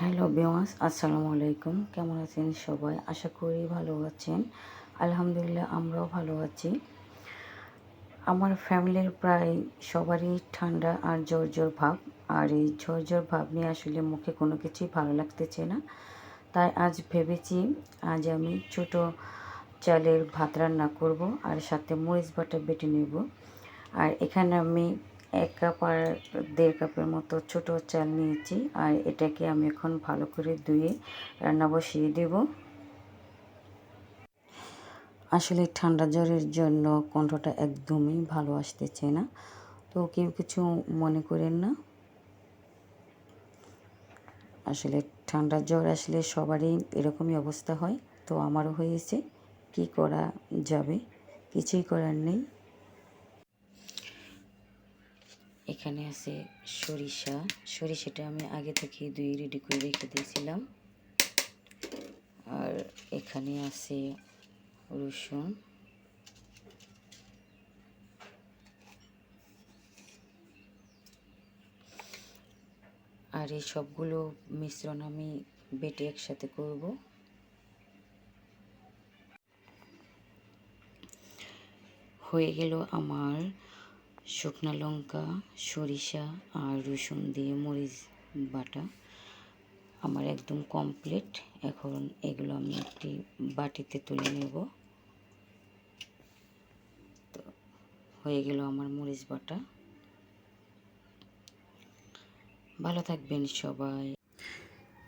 Hello বেওয়াস আসসালামু আলাইকুম। কেমন আছেন সবাই? আশা করি ভালো আছেন। আলহামদুলিল্লাহ আমরাও ভালো আছি। আমার ফ্যামিলির প্রায় সবারই ঠান্ডা আর জ্বর জ্বর ভাব। আর এই জ্বর জ্বর ভাব নিয়ে আসলে মুখে কোনো কিছুই ভালো লাগতেছে না। তাই আজ ভেবেছি আজ আমি ছোট চালের ভাত রান্না করব আর সাথে মরিচ বাটা বেটে নেব। আর এখানে আমি এক কাপ আর দেড় কাপের মতো ছোট চাল নিয়েছি। আর এটাকে আমি এখন ভালো করে ধুয়ে রান্না বসিয়ে দেব। আসলে ঠান্ডা জ্বরের জন্য কণ্ঠটা একদমই ভালো আসতেছে না। তো কেউ কিছু মনে করেন না? আসলে ঠান্ডা জ্বর আসলে সবারই এরকমই অবস্থা হয়। তো আমারও হয়েছে। কি করা যাবে? কিছুই করার নেই। এখানে আছে সরিষা। সরিষাটা আমি আগে থেকে দুই রেডি করে রেখে দিয়েছিলাম। আর এখানে আছে রসুন। আর এই সবগুলো মিশ্রণ আমি বেটে একসাথে করব। হয়ে গেল আমার শুকনো লঙ্কা, সরিষা আর রসুন দিয়ে মরিচ বাটা। আমার একদম কমপ্লিট এখন এগুলো আমি একটি বাটিতে তুলে নেব। তো হয়ে গেল আমার মরিচ বাটা। ভালো থাকবেন সবাই।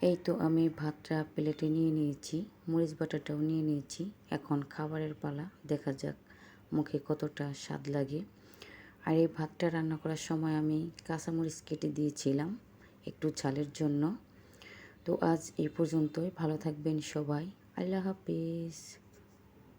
এই তো আমি ভাতটা প্লেটে নিয়ে নিয়েছি, মরিচ বাটাটাও নিয়ে নিয়েছি। এখন খাবারের পালা, দেখা যাক মুখে কতটা স্বাদ লাগে। আর এই ভাতটা রান্না করার সময় আমি কাঁচামরিচ কেটে দিয়েছিলাম একটু ঝালের জন্য। তো আজ এই পর্যন্তই। ভালো থাকবেন সবাই। আল্লাহ হাফিজ।